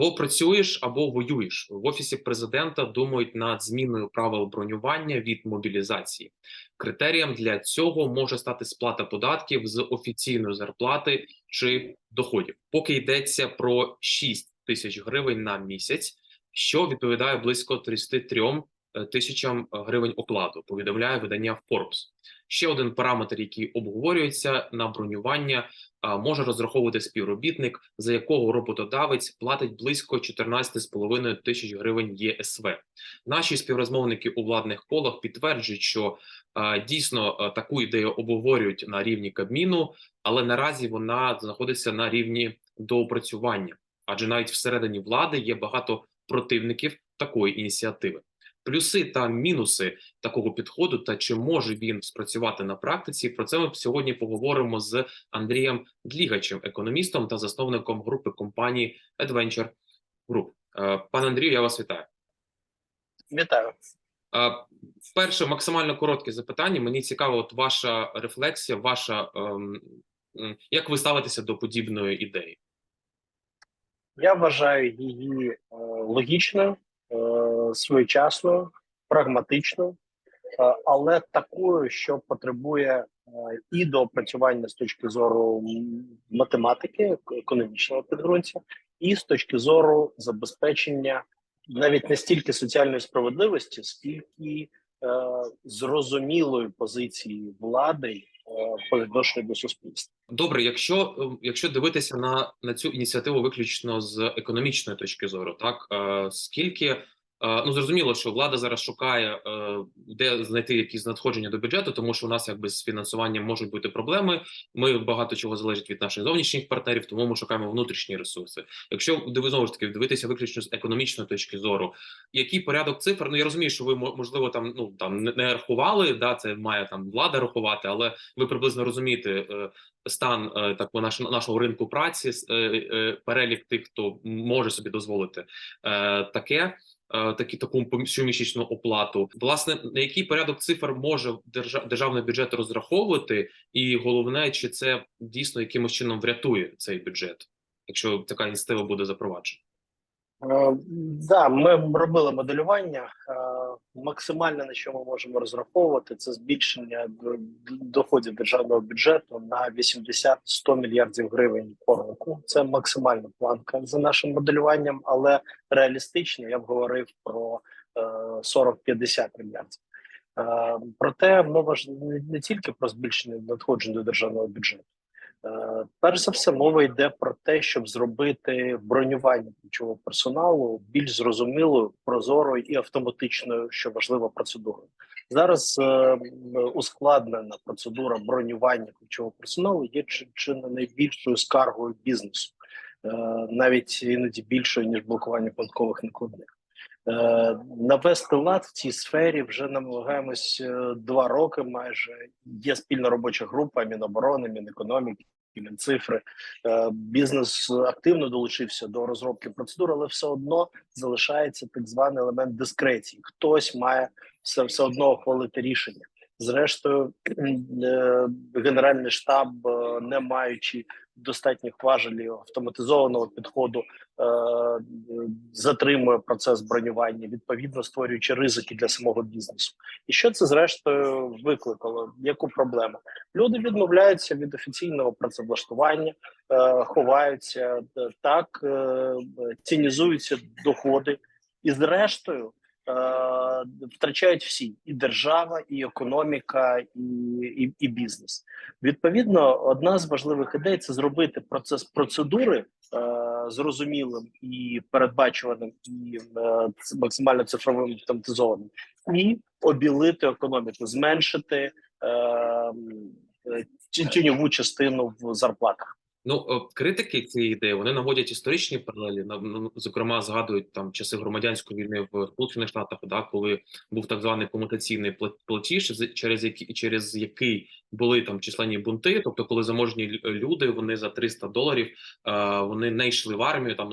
Або працюєш, або воюєш в офісі президента. Думають над зміною правил бронювання від мобілізації. Критерієм для цього може стати сплата податків з офіційної зарплати чи доходів. Поки йдеться про 6 тисяч гривень на місяць, що відповідає близько 33 тисячам гривень окладу. Повідомляє видання Forbes. Ще один параметр, який обговорюється на бронювання, може розраховувати співробітник, за якого роботодавець платить близько 14,5 тисяч гривень ЄСВ. Наші співрозмовники у владних колах підтверджують, що дійсно таку ідею обговорюють на рівні Кабміну, але наразі вона знаходиться на рівні доопрацювання, адже навіть всередині влади є багато противників такої ініціативи. Плюси та мінуси такого підходу, та чи може він спрацювати на практиці? Про це ми сьогодні поговоримо з Андрієм Длігачем, економістом та засновником групи компанії Adventure Group. Е, Пане Андрію, я вас вітаю. Вітаю. Е, Перше, максимально коротке запитання. Мені цікаво, от ваша рефлексія, ваша ем, як ви ставитеся до подібної ідеї? Я вважаю її е, логічною, своєчасною, прагматичною, е, але такою, що потребує е, і доопрацювання з точки зору математики, економічного підґрунтя, і з точки зору забезпечення навіть не стільки соціальної справедливості, скільки е, зрозумілої позиції влади е, по відношенню до суспільства. Добре, якщо ем, якщо дивитися на, на цю ініціативу виключно з економічної точки зору, так е, скільки ну зрозуміло, що влада зараз шукає, е, де знайти якісь надходження до бюджету, тому що у нас якби з фінансуванням можуть бути проблеми. Ми багато чого залежить від наших зовнішніх партнерів, тому ми шукаємо внутрішні ресурси. Якщо знову ж таки дивитися виключно з економічної точки зору, який порядок цифр? Ну я розумію, що ви мо- можливо там ну там не- рахували, да це має там влада рахувати, але ви приблизно розумієте. е, стан е, так наш, нашого ринку праці, е, е, перелік тих, хто може собі дозволити е, таке. Е, Такі таку щомісячну оплату, власне, на який порядок цифр може держа- державний бюджет розраховувати, і головне, чи це дійсно якимось чином врятує цей бюджет, якщо така ініціатива буде запроваджена? Е, Да, ми робили моделювання. Е, Максимально на що ми можемо розраховувати, це збільшення доходів державного бюджету на 80-100 мільярдів гривень по року. Це максимальна планка за нашим моделюванням, але реалістично я б говорив про е, 40-50 мільярдів. Е, Проте мова ж не- не тільки про збільшення надходжень до державного бюджету. Е, Перш за все, мова йде про те, щоб зробити бронювання ключового персоналу більш зрозумілою, прозорою і автоматичною, що важливо, процедурою. Зараз е, ускладнена процедура бронювання ключового персоналу є чи, чи не найбільшою скаргою бізнесу, е, навіть іноді більшою ніж блокування податкових накладних. Е, Навести лад в цій сфері вже намагаємось е, два роки. Майже є спільна робоча група Міноборони, Мінекономіки, Мінцифри. Е, Бізнес активно долучився до розробки процедур, але все одно залишається так званий елемент дискреції. Хтось має все, все одно ухвалити рішення. Зрештою, е, Генеральний штаб, е, не маючи достатніх важелів автоматизованого підходу, е, затримує процес бронювання, відповідно створюючи ризики для самого бізнесу. І що це зрештою викликало? Яку проблему? Люди відмовляються від офіційного працевлаштування, ховаються так, цінізуються доходи, і зрештою. Е, Втрачають всі і держава, і економіка, і, і, і бізнес. Відповідно, одна з важливих ідей це зробити процес процедури е, зрозумілим і передбачуваним, і е, максимально цифровим автоматизованим, і обілити економіку, зменшити е, е, тіньову частину в зарплатах. Ну, е, критики цієї ідеї вони наводять історичні паралелі. ну, Зокрема, згадують там часи громадянської війни в Сполучених Штатах, да, коли був так званий комутаційний платіж, через який через який були там численні бунти. Тобто, коли заможні люди вони за 300 доларів е, вони не йшли в армію, там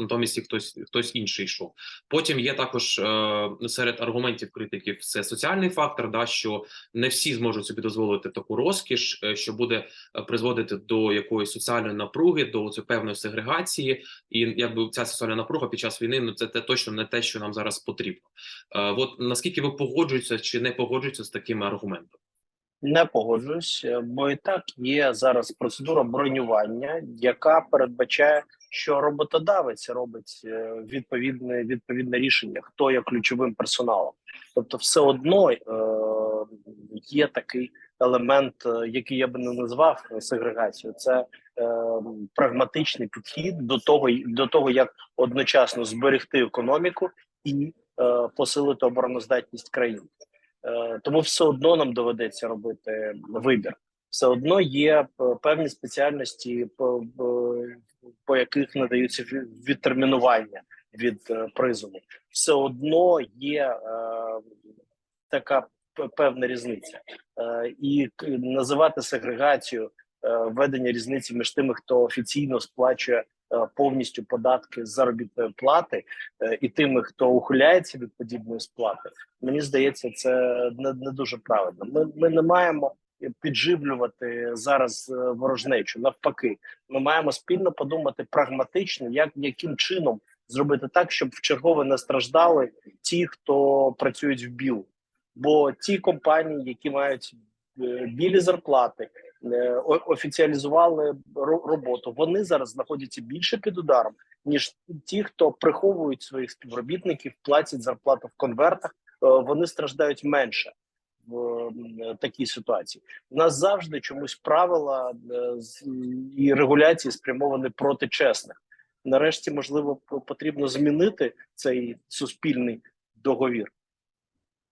натомість хтось хтось інший йшов. Потім є також е, серед аргументів критиків це соціальний фактор, да що не всі зможуть собі дозволити таку розкіш, е, що буде е, призводити до якоїсь соціальної напруги, до певної сегрегації, і якби ця соціальна напруга під час війни ну це те точно не те, що нам зараз потрібно. Е, от наскільки ви погоджуєтеся чи не погоджуєтеся з такими аргументами? Не погоджуюсь, е, бо і так є зараз процедура бронювання, яка передбачає, що роботодавець робить е, відповідне відповідне рішення, хто є ключовим персоналом. Тобто, все одно е, є такий елемент, е, який я би не назвав сегрегацією. Це е, прагматичний підхід до того, до того, як одночасно зберегти економіку і е, посилити обороноздатність країни. Е, Тому все одно нам доведеться робити вибір. Все одно є певні спеціальності, по, по- яких надаються відтермінування від е, призову. Все одно є е, така певна різниця, е, і називати сегрегацію е, введення різниці між тими, хто офіційно сплачує повністю податки з заробітної плати, е, і тими, хто ухиляється від подібної сплати мені здається, це не, не дуже правильно. Ми, ми не маємо підживлювати зараз е, ворожнечу. Навпаки, ми маємо спільно подумати прагматично, як яким чином зробити так, щоб в чергове не страждали ті, хто працюють в біл. Бо ті компанії, які мають е, білі зарплати, е, офіціалізували ро- роботу, вони зараз знаходяться більше під ударом, ніж ті, хто приховують своїх співробітників, платять зарплату в конвертах е, вони страждають менше в такій ситуації. У нас завжди чомусь правила е, і регуляції спрямовані проти чесних. Нарешті, можливо, потрібно змінити цей суспільний договір.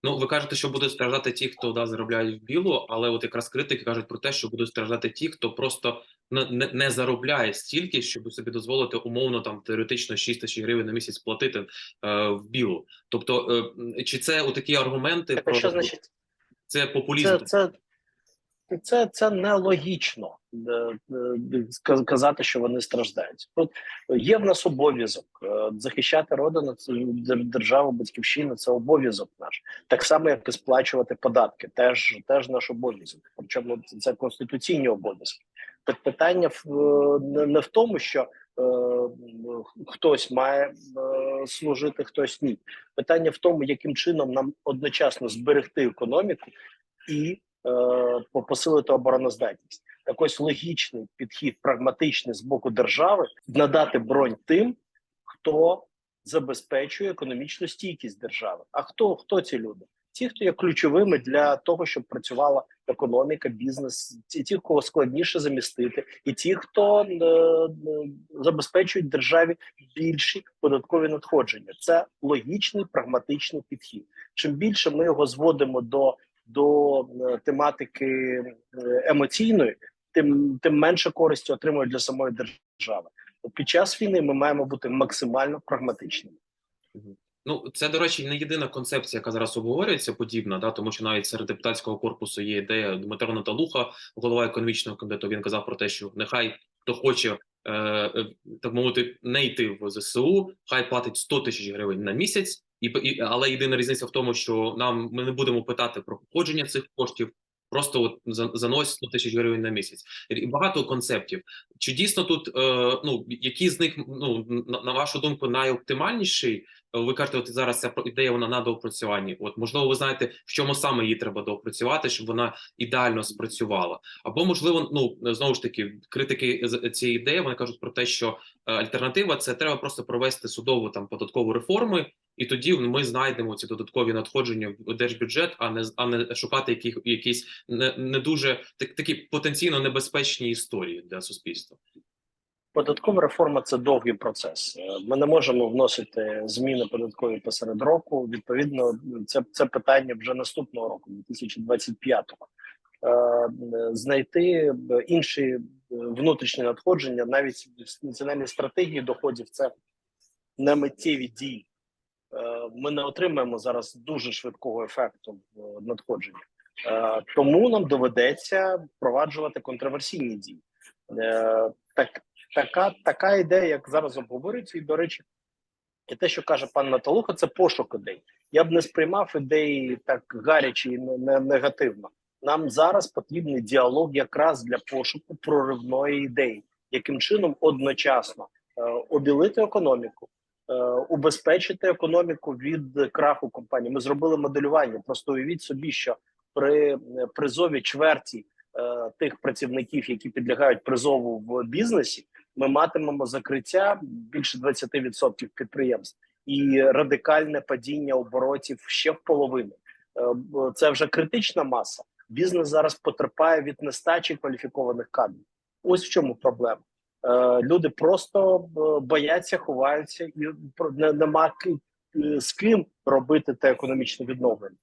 Ну, ви кажете, що будуть страждати ті, хто да, заробляють в білу, але от якраз критики кажуть про те, що будуть страждати ті, хто просто не, не, заробляє стільки, щоб собі дозволити умовно там теоретично 6 тисяч гривень на місяць платити е, в білу. Тобто, е, чи це у такі аргументи Так, про що значить це популізм? це, це, це, це нелогічно е, е, казати, що вони страждають. От є в нас обов'язок е, захищати родину, державу, батьківщину. Це обов'язок наш, так само як і сплачувати податки. Теж теж наш обов'язок. Причому це- конституційні обов'язки. Пит- Питання не, в тому, що хтось має служити, хтось ні. Питання в тому, яким чином нам одночасно зберегти економіку і посилити обороноздатність. Так ось логічний підхід, прагматичний з боку держави надати бронь тим, хто забезпечує економічну стійкість держави. А хто хто ці люди? Ті, хто є ключовими для того, щоб працювала економіка, бізнес, ті, кого складніше замістити, і ті, хто е, е, забезпечують державі більші податкові надходження. Це логічний прагматичний підхід. Чим більше ми його зводимо до до е, тематики е, емоційної, тим тим менше користі отримують для самої держави. Під час війни ми маємо бути максимально прагматичними. Ну, це, до речі, не єдина концепція, яка зараз обговорюється, подібна, да, тому що навіть серед депутатського корпусу є ідея Дмитро Наталуха, голова економічного комітету. Він казав про те, що нехай хто хоче е, е, так мовити не йти в ЗСУ, хай платить 100 тисяч гривень на місяць, і, і але єдина різниця в тому, що нам ми не будемо питати про походження цих коштів. Просто от заносять 100 тисяч гривень на місяць. І багато концептів. Чи дійсно тут е, ну які з них ну на, вашу думку найоптимальніший? Ви кажете, от зараз ця ідея вона на доопрацюванні. От можливо, ви знаєте, в чому саме її треба доопрацювати, щоб вона ідеально спрацювала. Або можливо, ну знову ж таки, критики цієї ідеї вони кажуть про те, що е, альтернатива це треба просто провести судову там податкову реформу, і тоді ми знайдемо ці додаткові надходження в держбюджет, а не а не шукати яких якісь не, не дуже так, такі потенційно небезпечні історії для суспільства. Податкова реформа це довгий процес. Е, Ми не можемо вносити зміни податкові посеред року. Відповідно, це, це питання вже наступного року, 2025-го. Е, Знайти інші внутрішні надходження, навіть в національній стратегії доходів, це не миттєві дії. Е, Ми не отримаємо зараз дуже швидкого ефекту. Е, тому нам доведеться впроваджувати контроверсійні дії. Так, така, така ідея, як зараз обговорюється, і до речі, і те, що каже пан Наталуха, це пошук ідей. Я б не сприймав ідеї так гаряче і не, не негативно. Нам зараз потрібний діалог якраз для пошуку проривної ідеї, яким чином одночасно е, обілити економіку, е, убезпечити економіку від краху компанії. Ми зробили моделювання. Просто уявіть собі, що при е, призові чверті е, тих працівників, які підлягають призову в бізнесі, ми матимемо закриття більше 20% підприємств і радикальне падіння оборотів ще в половину. Е, Це вже критична маса. Бізнес зараз потерпає від нестачі кваліфікованих кадрів. Ось в чому проблема. Е, Люди просто е, бояться, ховаються і нема з ким робити те економічне відновлення.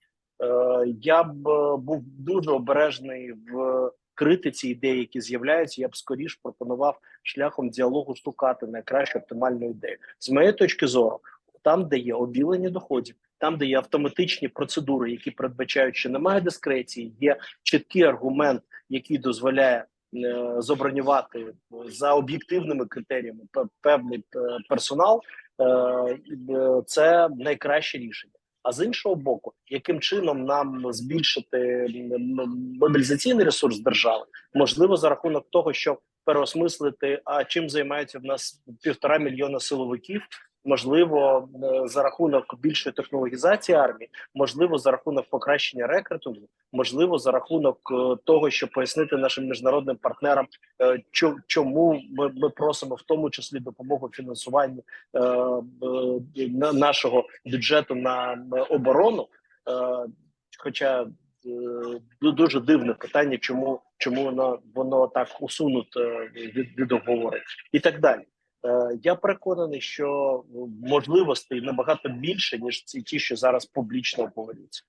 Я б був дуже обережний в критиці ідей, які з'являються. Я б скоріш пропонував шляхом діалогу шукати найкращу оптимальну ідею. З моєї точки зору, там, де є обілення доходів, там, де є автоматичні процедури, які передбачають, що немає дискреції, є чіткий аргумент, який дозволяє е, забронювати за об'єктивними критеріями певний е, персонал. е, е, Це найкраще рішення. А з іншого боку, яким чином нам збільшити мобілізаційний ресурс держави, можливо, за рахунок того, щоб переосмислити, а чим займаються в нас півтора мільйона силовиків. Можливо, е, за рахунок більшої технологізації армії, можливо, за рахунок покращення рекрутингу, можливо, за рахунок е, того, щоб пояснити нашим міжнародним партнерам, е, чому ми, просимо в тому числі допомогу фінансуванні на- нашого бюджету на оборону. Хоча дуже дивне питання, чому чому воно воно так усунуто від, від обговорень і так далі. Е, Я переконаний, що можливостей набагато більше ніж ці ті, що зараз публічно обговорюються.